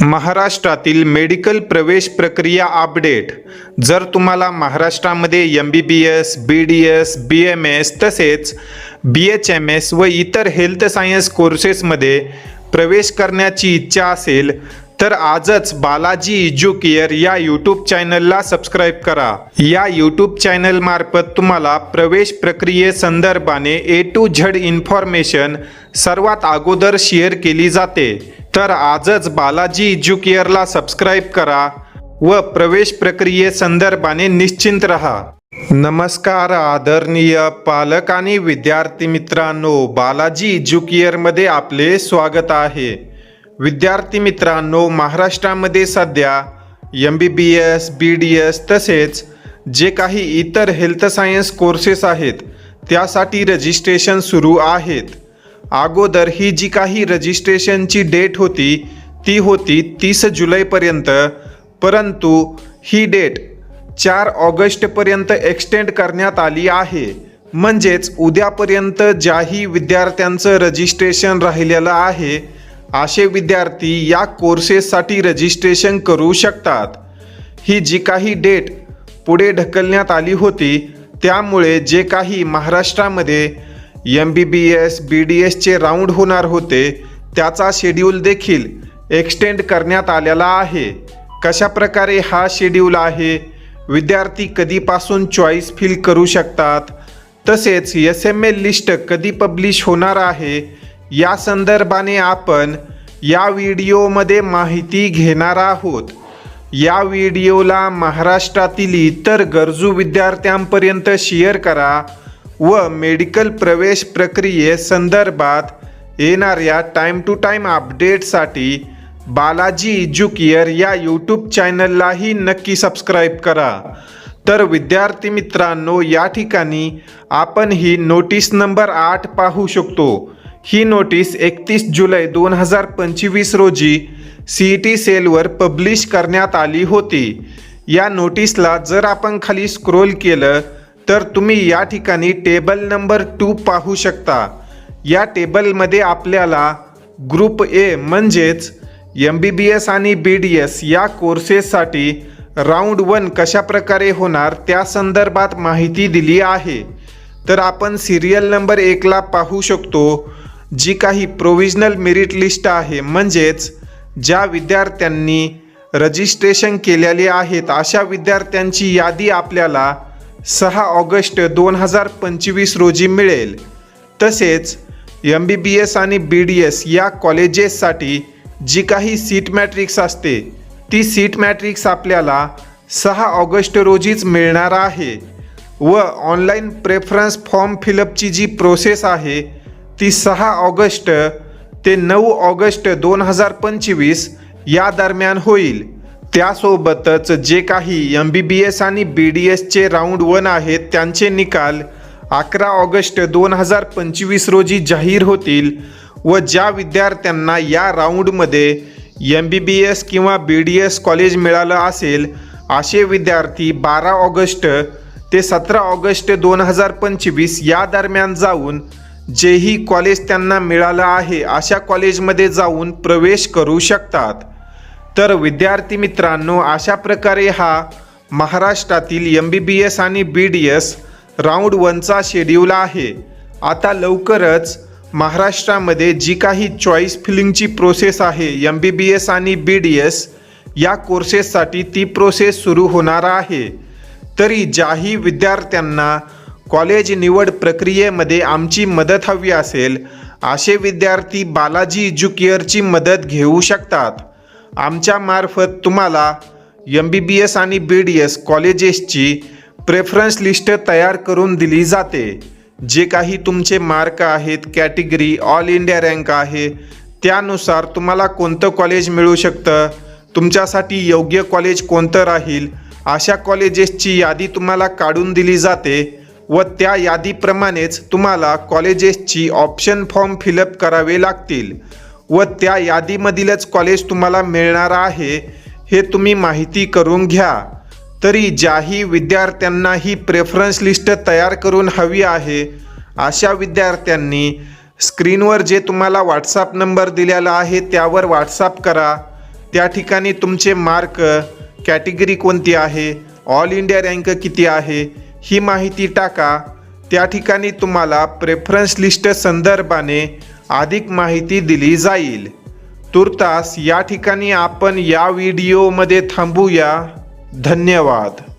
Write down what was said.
महाराष्ट्रातील मेडिकल प्रवेश प्रक्रिया अपडेट. जर तुम्हाला महाराष्ट्रामध्ये M B B S B D S B M S तसेच बी एच एम एस व इतर हेल्थ सायन्स कोर्सेसमध्ये प्रवेश करण्याची इच्छा असेल तर आजच बालाजी इज्युकेअर या यूट्यूब चॅनलला सबस्क्राईब करा. या यूट्यूब चॅनलमार्फत तुम्हाला प्रवेश प्रक्रियेसंदर्भाने ए टू झड इन्फॉर्मेशन सर्वात अगोदर शेअर केली जाते. तर आजच बालाजी इज्युकेअरला सबस्क्राईब करा व प्रवेश प्रक्रियेसंदर्भाने निश्चिंत रहा. नमस्कार आदरणीय पालक आणि विद्यार्थी मित्रांनो बालाजी इज्युकेअरमध्ये आपले स्वागत आहे. विद्यार्थी मित्रांनो महाराष्ट्रामध्ये सध्या M B B S B D S तसेच जे काही इतर हेल्थ सायन्स कोर्सेस आहेत त्यासाठी रजिस्ट्रेशन सुरू आहेत. अगोदर ही जी काही रजिस्ट्रेशनची डेट होती ती होती तीस जुलैपर्यंत. परंतु ही डेट चार ऑगस्टपर्यंत एक्सटेंड करण्यात आली आहे. म्हणजेच उद्यापर्यंत ज्याही विद्यार्थ्यांचं रजिस्ट्रेशन राहिलेलं आहे असे विद्यार्थी या कोर्सेससाठी रजिस्ट्रेशन करू शकतात. ही जी काही डेट पुढे ढकलण्यात आली होती त्यामुळे जे काही महाराष्ट्रामध्ये M B B S B D एसचे राऊंड होणार होते. त्याचा शेड्यूल देखील एक्सटेंड करण्यात आलेला आहे. कशा प्रकारे हा शेड्यूल आहे? विद्यार्थी कधीपासून चॉईस फिल करू शकतात? तसेच एस एम एल लिस्ट कधी पब्लिश होणार आहे? या संदर्भाने आपण या व्हिडिओमध्ये माहिती घेणार आहोत. या व्हिडिओला महाराष्ट्रातील इतर गरजू विद्यार्थ्यांपर्यंत शेअर करा. व मेडिकल प्रवेश प्रक्रियेसंदर्भात येणाऱ्या टाईम टू टाईम अपडेटसाठी बालाजी इज्युकिअर या यूट्यूब चॅनललाही नक्की सबस्क्राईब करा. तर विद्यार्थी मित्रांनो या ठिकाणी आपण ही नोटीस नंबर आठ पाहू शकतो. ही नोटीस एकतीस जुलै दोन हजार पंचवीस रोजी सी ई टी सेलवर पब्लिश करण्यात आली होती. या नोटीसला जर आपण खाली स्क्रोल केलं तर तुम्ही या ठिकाणी टेबल नंबर टू पाहू शकता. या टेबलमध्ये आपल्याला ग्रुप ए म्हणजेच एम बी बी एस आणि बी डी एस या कोर्सेससाठी राऊंड वन कशा प्रकारे होणार त्या संदर्भात माहिती दिली आहे. तर आपण सिरियल नंबर एकला पाहू शकतो जी काही प्रोविजनल मेरिट लिस्ट आहे. म्हणजेच ज्या विद्यार्थ्यांनी रजिस्ट्रेशन केलेले आहेत अशा विद्यार्थ्यांची यादी आपल्याला सहा ऑगस्ट दोन हजार पंचवीस रोजी मिळेल. तसेच एम बी बी एस आणि बी डी एस या कॉलेजेससाठी जी काही सीट मॅट्रिक्स असते ती सीट मॅट्रिक्स आपल्याला सहा ऑगस्ट रोजीच मिळणार आहे व ऑनलाईन प्रेफरन्स फॉर्म फिलअपची जी प्रोसेस आहे ती सहा ऑगस्ट ते नऊ ऑगस्ट दोन हजार पंचवीस या दरम्यान होईल. त्यासोबतच जे काही एम बी बी एस आणि बी डी एसचे राऊंड वन आहेत त्यांचे निकाल अकरा ऑगस्ट दोन हजार पंचवीस रोजी जाहीर होतील व ज्या विद्यार्थ्यांना या राऊंडमध्ये एम बी बी एस किंवा बी डी एस कॉलेज मिळालं असेल असे विद्यार्थी बारा ऑगस्ट ते सतरा ऑगस्ट दोन हजार पंचवीस या दरम्यान जाऊन जेही कॉलेज त्यांना मिळालं आहे अशा कॉलेजमध्ये जाऊन प्रवेश करू शकतात. तर विद्यार्थी मित्रांनो अशा प्रकारे हा महाराष्ट्रातील एम बी बी एस आणि बी डी एस राऊंड वनचा शेड्यूल आहे. आता लवकरच महाराष्ट्रामध्ये जी काही चॉईस फिलिंगची प्रोसेस आहे एम बी बी एस आणि बी डी एस या कोर्सेससाठी ती प्रोसेस सुरू होणार आहे. तरी ज्याही विद्यार्थ्यांना कॉलेज निवड प्रक्रियेमध्ये आमची मदत हवी असेल असे विद्यार्थी बालाजी एज्युकेअरची मदत घेऊ शकतात. आमच्यामार्फत तुम्हाला एम बी बी एस आणि बी डी एस कॉलेजेसची प्रेफरन्स लिस्ट तयार करून दिली जाते. जे काही तुमचे मार्क आहेत कॅटेगरी ऑल इंडिया रँक आहे त्यानुसार तुम्हाला कोणतं कॉलेज मिळू शकतं तुमच्यासाठी योग्य कॉलेज कोणतं राहील अशा कॉलेजेसची यादी तुम्हाला काढून दिली जाते व त्या यादीप्रमाणेच तुम्हाला कॉलेजेसची ऑप्शन फॉर्म फिलअप करावे लागतील. व त्या यादीमधीलच कॉलेज तुम्हाला मिळणार आहे हे तुम्ही माहिती करून घ्या. तरी ज्याही विद्यार्थ्यांना ही प्रेफरन्स लिस्ट तयार करून हवी आहे अशा विद्यार्थ्यांनी स्क्रीनवर जे तुम्हाला व्हॉट्सअप नंबर दिलेला आहे त्यावर व्हॉट्सअप करा. त्या ठिकाणी तुमचे मार्क कॅटेगरी कोणती आहे ऑल इंडिया रँक किती आहे ही माहिती टाका. त्या ठिकाणी तुम्हाला प्रेफरन्स लिस्ट संदर्भाने अधिक माहिती दिली जाईल. तुर्तास या ठिकाणी आपण या व्हिडिओमध्ये थांबूया. धन्यवाद.